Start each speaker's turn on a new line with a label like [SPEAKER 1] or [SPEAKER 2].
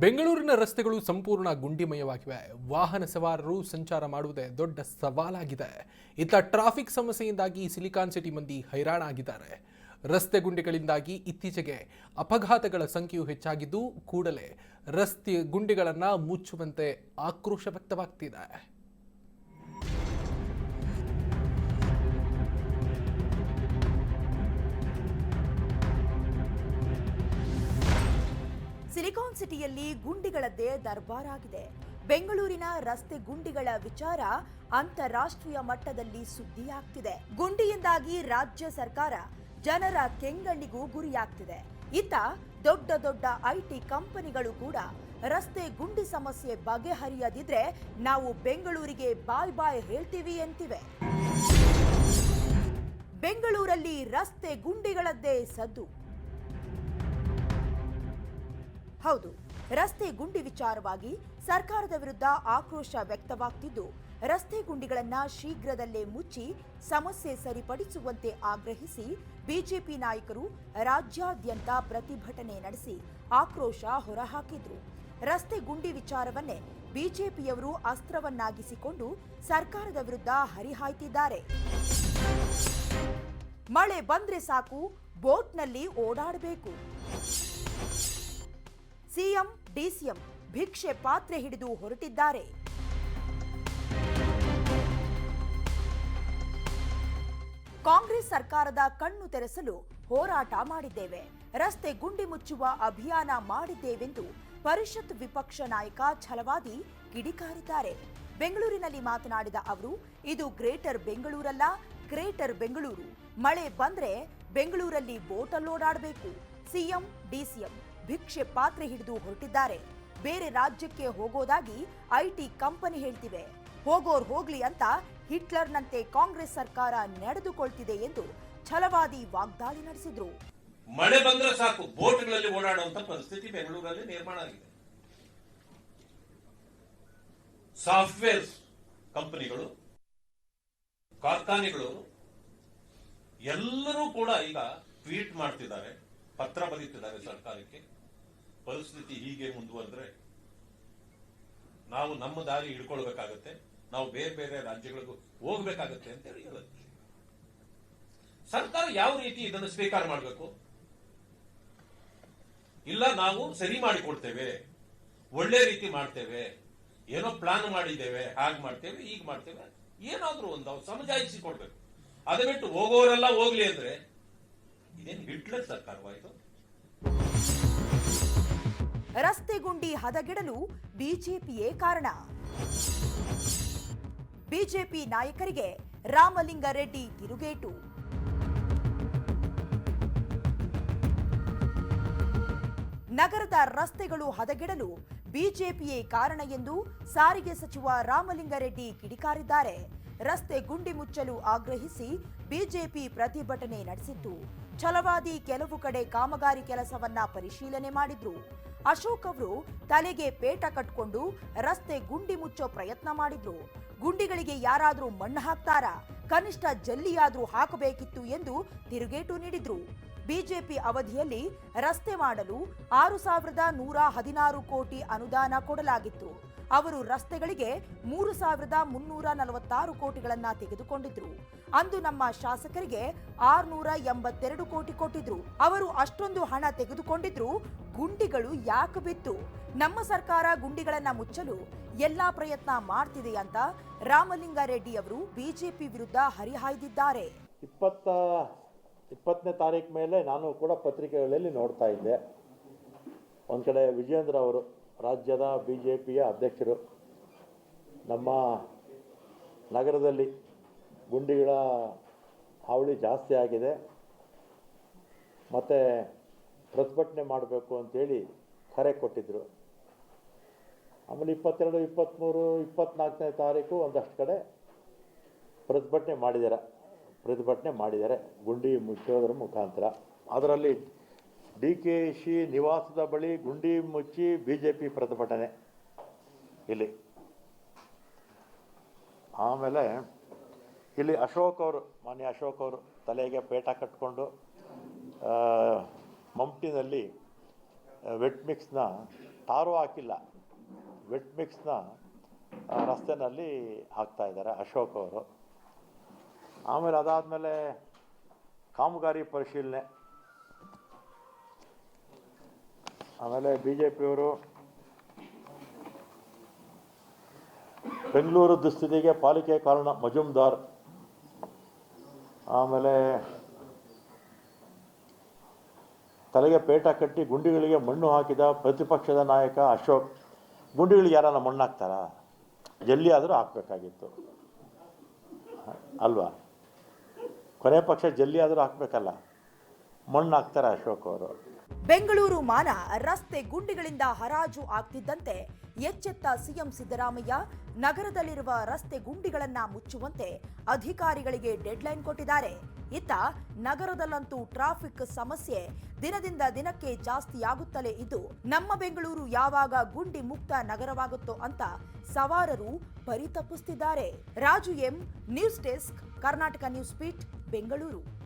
[SPEAKER 1] ಬೆಂಗಳೂರಿನ ರಸ್ತೆಗಳು ಸಂಪೂರ್ಣ ಗುಂಡಿಮಯವಾಗಿವೆ. ವಾಹನ ಸವಾರರು ಸಂಚಾರ ಮಾಡುವುದೇ ದೊಡ್ಡ ಸವಾಲಾಗಿದೆ. ಇತ್ತ ಟ್ರಾಫಿಕ್ ಸಮಸ್ಯೆಯಿಂದಾಗಿ ಸಿಲಿಕಾನ್ ಸಿಟಿ ಮಂದಿ ಹೈರಾಣಾಗಿದ್ದಾರೆ. ರಸ್ತೆ ಗುಂಡಿಗಳಿಂದಾಗಿ ಇತ್ತೀಚೆಗೆ ಅಪಘಾತಗಳ ಸಂಖ್ಯೆಯು ಹೆಚ್ಚಾಗಿದ್ದು, ಕೂಡಲೇ ರಸ್ತೆ ಗುಂಡಿಗಳನ್ನು ಮುಚ್ಚುವಂತೆ ಆಕ್ರೋಶ ವ್ಯಕ್ತವಾಗ್ತಿದೆ.
[SPEAKER 2] ಸಿಲಿಕಾನ್ ಸಿಟಿಯಲ್ಲಿ ಗುಂಡಿಗಳದ್ದೇ ದರ್ಬಾರಾಗಿದೆ. ಬೆಂಗಳೂರಿನ ರಸ್ತೆ ಗುಂಡಿಗಳ ವಿಚಾರ ಅಂತಾರಾಷ್ಟ್ರೀಯ ಮಟ್ಟದಲ್ಲಿ ಸುದ್ದಿಯಾಗ್ತಿದೆ. ಗುಂಡಿಯಿಂದಾಗಿ ರಾಜ್ಯ ಸರ್ಕಾರ ಜನರ ಕೆಂಗಣ್ಣಿಗೂ ಗುರಿಯಾಗ್ತಿದೆ. ಇತ್ತ ದೊಡ್ಡ ದೊಡ್ಡ ಐಟಿ ಕಂಪನಿಗಳು ಕೂಡ ರಸ್ತೆ ಗುಂಡಿ ಸಮಸ್ಯೆ ಬಗೆಹರಿಯದಿದ್ರೆ ನಾವು ಬೆಂಗಳೂರಿಗೆ ಬಾಯ್ ಬಾಯ್ ಹೇಳ್ತೀವಿ ಅಂತಿವೆ. ಬೆಂಗಳೂರಲ್ಲಿ ರಸ್ತೆ ಗುಂಡಿಗಳದ್ದೇ ಸದ್ದು. ಹೌದು, ರಸ್ತೆ ಗುಂಡಿ ವಿಚಾರವಾಗಿ ಸರ್ಕಾರದ ವಿರುದ್ಧ ಆಕ್ರೋಶ ವ್ಯಕ್ತವಾಗ್ತಿದ್ದು, ರಸ್ತೆ ಗುಂಡಿಗಳನ್ನ ಶೀಘ್ರದಲ್ಲೇ ಮುಚ್ಚಿ ಸಮಸ್ಯೆ ಸರಿಪಡಿಸುವಂತೆ ಆಗ್ರಹಿಸಿ ಬಿಜೆಪಿ ನಾಯಕರು ರಾಜ್ಯಾದ್ಯಂತ ಪ್ರತಿಭಟನೆ ನಡೆಸಿ ಆಕ್ರೋಶ ಹೊರಹಾಕಿದ್ರು. ರಸ್ತೆ ಗುಂಡಿ ವಿಚಾರವನ್ನೇ ಬಿಜೆಪಿಯವರು ಅಸ್ತ್ರವನ್ನಾಗಿಸಿಕೊಂಡು ಸರ್ಕಾರದ ವಿರುದ್ಧ ಹರಿಹಾಯ್ತಿದ್ದಾರೆ. ಮಳೆ ಬಂದ್ರೆ ಸಾಕು, ಬೋಟ್ನಲ್ಲಿ ಓಡಾಡಬೇಕು. ಸಿಎಂ, ಡಿಸಿಎಂ ಭಿಕ್ಷೆ ಪಾತ್ರೆ ಹಿಡಿದು ಹೊರಟಿದ್ದಾರೆ. ಕಾಂಗ್ರೆಸ್ ಸರ್ಕಾರದ ಕಣ್ಣು ತೆರೆಸಲು ಹೋರಾಟ ಮಾಡಿದ್ದೇವೆ. ರಸ್ತೆ ಗುಂಡಿ ಮುಚ್ಚುವ ಅಭಿಯಾನ ಮಾಡಿದ್ದೇವೆಂದು ಪರಿಷತ್ ವಿಪಕ್ಷ ನಾಯಕ ಛಲವಾದಿ ಕಿಡಿಕಾರಿದ್ದಾರೆ. ಬೆಂಗಳೂರಿನಲ್ಲಿ ಮಾತನಾಡಿದ ಅವರು, ಇದು ಗ್ರೇಟರ್ ಬೆಂಗಳೂರಲ್ಲ, ಗ್ರೇಟರ್ ಬೆಂಗಳೂರು. ಮಳೆ ಬಂದ್ರೆ ಬೆಂಗಳೂರಲ್ಲಿ ಬೋಟಲ್ಲೋಡಾಡಬೇಕು. ಸಿಎಂ, ಡಿಸಿಎಂ ಭಿಕ್ಷೆ ಪಾತ್ರೆ ಹಿಡಿದು ಹೊರಟಿದ್ದಾರೆ. ಬೇರೆ ರಾಜ್ಯಕ್ಕೆ ಹೋಗೋದಾಗಿ ಐಟಿ ಕಂಪನಿ ಹೇಳ್ತಿವೆ. ಹೋಗೋರ್ ಹೋಗ್ಲಿ ಅಂತ ಹಿಟ್ಲರ್ನಂತೆ ಕಾಂಗ್ರೆಸ್ ಸರ್ಕಾರ ನಡೆದುಕೊಳ್ತಿದೆ ಎಂದು ಛಲವಾದಿ ವಾಗ್ದಾಳಿ ನಡೆಸಿದ್ರು.
[SPEAKER 3] ಮಳೆ ಬಂದ್ರೆ ಸಾಕು, ಬೋಟ್ಗಳಲ್ಲಿ ಓಡಾಡುವಂತ ಪರಿಸ್ಥಿತಿ ಬೆಂಗಳೂರಲ್ಲಿ ನಿರ್ಮಾಣ ಆಗಿದೆ. ಸಾಫ್ಟ್ವೇರ್ ಕಂಪನಿಗಳು, ಕಾರ್ಖಾನೆಗಳು ಎಲ್ಲರೂ ಕೂಡ ಈಗ ಟ್ವೀಟ್ ಮಾಡ್ತಿದ್ದಾರೆ, ಪತ್ರ ಬರೀತಿದ್ದಾರೆ ಸರ್ಕಾರಕ್ಕೆ. ಪರಿಸ್ಥಿತಿ ಹೀಗೆ ಮುಂದುವರೆದ್ರೆ ನಾವು ನಮ್ಮ ದಾರಿ ಹಿಡ್ಕೊಳ್ಬೇಕಾಗತ್ತೆ, ನಾವು ಬೇರೆ ಬೇರೆ ರಾಜ್ಯಗಳಿಗೂ ಹೋಗ್ಬೇಕಾಗತ್ತೆ ಅಂತ ಹೇಳಿ ಹೇಳುತ್ತೆ ಸರ್ಕಾರ ಯಾವ ರೀತಿ ಇದನ್ನು ಸ್ವೀಕಾರ ಮಾಡಬೇಕು? ಇಲ್ಲ, ನಾವು ಸರಿ ಮಾಡಿಕೊಡ್ತೇವೆ ಒಳ್ಳೆ ರೀತಿ ಮಾಡ್ತೇವೆ, ಏನೋ ಪ್ಲಾನ್ ಮಾಡಿದ್ದೇವೆ, ಹಾಗೆ ಮಾಡ್ತೇವೆ ಈಗ ಮಾಡ್ತೇವೆ, ಏನಾದ್ರೂ ಒಂದು ಸಮಜಾಯಿಸಿ ಕೊಡ್ಬೇಕು ಅದ ಬಿಟ್ಟು ಹೋಗೋರೆಲ್ಲ ಹೋಗ್ಲಿ ಅಂದ್ರೆ, ಇದೇನು ಹಿಟ್ಲರ್ ಸರ್ಕಾರವಾಯಿತು
[SPEAKER 2] ರಸ್ತೆ ಗುಂಡಿ ಹದಗೆಡಲು ಬಿಜೆಪಿಯೇ ಕಾರಣ. ಬಿಜೆಪಿ ನಾಯಕರಿಗೆ ರಾಮಲಿಂಗಾರೆಡ್ಡಿ ತಿರುಗೇಟು. ನಗರದ ರಸ್ತೆಗಳು ಹದಗೆಡಲು ಬಿಜೆಪಿಯೇ ಕಾರಣ ಎಂದು ಸಾರಿಗೆ ಸಚಿವ ರಾಮಲಿಂಗಾರೆಡ್ಡಿ ಕಿಡಿಕಾರಿದ್ದಾರೆ. ರಸ್ತೆ ಗುಂಡಿ ಮುಚ್ಚಲು ಆಗ್ರಹಿಸಿ ಬಿಜೆಪಿ ಪ್ರತಿಭಟನೆ ನಡೆಸಿತ್ತು ಛಲವಾದಿ ಕೆಲವು ಕಡೆ ಕಾಮಗಾರಿ ಕೆಲಸವನ್ನ ಪರಿಶೀಲನೆ ಮಾಡಿದ್ರು. ಅಶೋಕ್ ಅವರು ತಲೆಗೆ ಪೇಟ ಕಟ್ಕೊಂಡು ರಸ್ತೆ ಗುಂಡಿ ಮುಚ್ಚೋ ಪ್ರಯತ್ನ ಮಾಡಿದ್ರು. ಗುಂಡಿಗಳಿಗೆ ಯಾರಾದರೂ ಮಣ್ಣು ಹಾಕ್ತಾರಾ? ಕನಿಷ್ಠ ಜಲ್ಲಿಯಾದರೂ ಹಾಕಬೇಕಿತ್ತು ಎಂದು ತಿರುಗೇಟು ನೀಡಿದ್ರು. ಬಿಜೆಪಿ ಅವಧಿಯಲ್ಲಿ ರಸ್ತೆ ಮಾಡಲು ಆರು ಸಾವಿರದ ನೂರ ಹದಿನಾರು ಕೋಟಿ ಅನುದಾನ ಕೊಡಲಾಗಿತ್ತು. ಅವರು ರಸ್ತೆಗಳಿಗೆ ಮೂರು ಸಾವಿರದ ಮುನ್ನೂರ ನಲವತ್ತಾರು ಕೋಟಿಗಳನ್ನ ತೆಗೆದುಕೊಂಡಿದ್ರು. ಅಂದು ನಮ್ಮ ಶಾಸಕರಿಗೆ ಆರ್ನೂರ ಎಂಬತ್ತೆರಡು ಕೋಟಿ ಕೊಟ್ಟಿದ್ರು. ಅವರು ಅಷ್ಟೊಂದು ಹಣ ತೆಗೆದುಕೊಂಡಿದ್ರು, ಗುಂಡಿಗಳು ಯಾಕೆ ಬಿತ್ತು? ನಮ್ಮ ಸರ್ಕಾರ ಗುಂಡಿಗಳನ್ನ ಮುಚ್ಚಲು ಎಲ್ಲಾ ಪ್ರಯತ್ನ ಮಾಡ್ತಿದೆ ಅಂತ ರಾಮಲಿಂಗಾರೆಡ್ಡಿ ಅವರು ಬಿಜೆಪಿ ವಿರುದ್ಧ ಹರಿಹಾಯ್ದಿದ್ದಾರೆ.
[SPEAKER 4] ಇಪ್ಪತ್ತ ಇಪ್ಪತ್ತನೇ ತಾರೀಕು ಮೇಲೆ ನಾನು ಕೂಡ ಪತ್ರಿಕೆಗಳಲ್ಲಿ ನೋಡ್ತಾ ಇದ್ದೆ. ಒಂದು ಕಡೆ ವಿಜಯೇಂದ್ರ ಅವರು, ರಾಜ್ಯದ ಬಿ ಜೆ ಪಿಯ ಅಧ್ಯಕ್ಷರು, ನಮ್ಮ ನಗರದಲ್ಲಿ ಗುಂಡಿಗಳ ಹಾವಳಿ ಜಾಸ್ತಿ ಆಗಿದೆ. ಮತ್ತು ಪ್ರತಿಭಟನೆ ಮಾಡಬೇಕು ಅಂತೇಳಿ ಕರೆ ಕೊಟ್ಟಿದ್ದರು ಆಮೇಲೆ ಇಪ್ಪತ್ತೆರಡು ಇಪ್ಪತ್ತ್ಮೂರು ಇಪ್ಪತ್ತ್ನಾಲ್ಕನೇ ತಾರೀಕು ಒಂದಷ್ಟು ಕಡೆ ಪ್ರತಿಭಟನೆ ಮಾಡಿದ್ದಾರೆ ಪ್ರತಿಭಟನೆ ಮಾಡಿದ್ದಾರೆ ಗುಂಡಿ ಮುಚ್ಚೋದ್ರ ಮುಖಾಂತರ. ಅದರಲ್ಲಿ ಡಿ ಕೆ ಶಿ ನಿವಾಸದ ಬಳಿ ಗುಂಡಿ ಮುಚ್ಚಿ ಬಿ ಜೆ ಪಿ ಪ್ರತಿಭಟನೆ ಇಲ್ಲಿ. ಆಮೇಲೆ ಇಲ್ಲಿ ಅಶೋಕ್ ಅವರು, ಮಾನ್ಯ ಅಶೋಕ್ ಅವರು ತಲೆಗೆ ಪೇಟ ಕಟ್ಕೊಂಡು ಮಮ್ಟಿನಲ್ಲಿ ವೆಟ್ ಮಿಕ್ಸ್ನ ಟಾರು ಹಾಕಿಲ್ಲ. ವೆಟ್ ಮಿಕ್ಸ್ನ ರಸ್ತೆನಲ್ಲಿ ಹಾಕ್ತಾ ಇದ್ದಾರೆ ಅಶೋಕ್ ಅವರು. ಆಮೇಲೆ ಅದಾದಮೇಲೆ ಕಾಮಗಾರಿ ಪರಿಶೀಲನೆ. ಆಮೇಲೆ ಬಿ ಜೆ ಪಿಯವರು ಬೆಂಗಳೂರು ದುಸ್ಥಿತಿಗೆ ಪಾಲಿಕೆ ಕಾರಣ ಮಜುಮ್ದಾರ್ ಆಮೇಲೆ ತಲೆಗೆ ಪೇಟ ಕಟ್ಟಿ ಗುಂಡಿಗಳಿಗೆ ಮಣ್ಣು ಹಾಕಿದ ಪ್ರತಿಪಕ್ಷದ ನಾಯಕ ಅಶೋಕ್. ಗುಂಡಿಗಳಿಗೆ ಯಾರನ್ನ ಮಣ್ಣು ಹಾಕ್ತಾರಾ ಎಲ್ಲಿ ಆದರೂ ಹಾಕಬೇಕಾಗಿತ್ತು. ಅಲ್ವಾ? ಕೊನೆ ಪಕ್ಷ ಜಲ್ಲಿ ಆದರೂ ಹಾಕಬೇಕಲ್ಲ. ಮಣ್ಣು ಹಾಕ್ತಾರೆ ಅಶೋಕ್ ಅವರು.
[SPEAKER 2] ಬೆಂಗಳೂರು ಮಾನ ರಸ್ತೆ ಗುಂಡಿಗಳಿಂದ ಹರಾಜು ಆಗ್ತಿದ್ದಂತೆ ಎಚ್ಚೆತ್ತ ಸಿಎಂ ಸಿದ್ದರಾಮಯ್ಯ ನಗರದಲ್ಲಿರುವ ರಸ್ತೆ ಗುಂಡಿಗಳನ್ನ ಮುಚ್ಚುವಂತೆ ಅಧಿಕಾರಿಗಳಿಗೆ ಡೆಡ್ಲೈನ್ ಕೊಟ್ಟಿದ್ದಾರೆ. ಇತ್ತ ನಗರದಲ್ಲಂತೂ ಟ್ರಾಫಿಕ್ ಸಮಸ್ಯೆ ದಿನದಿಂದ ದಿನಕ್ಕೆ ಜಾಸ್ತಿಯಾಗುತ್ತಲೇ ಇದ್ದು, ನಮ್ಮ ಬೆಂಗಳೂರು ಯಾವಾಗ ಗುಂಡಿ ಮುಕ್ತ ನಗರವಾಗುತ್ತೋ ಅಂತ ಸವಾರರು ಪರಿತಪಿಸುತ್ತಿದ್ದಾರೆ Raju M, news desk, Karnataka news beat Bengaluru.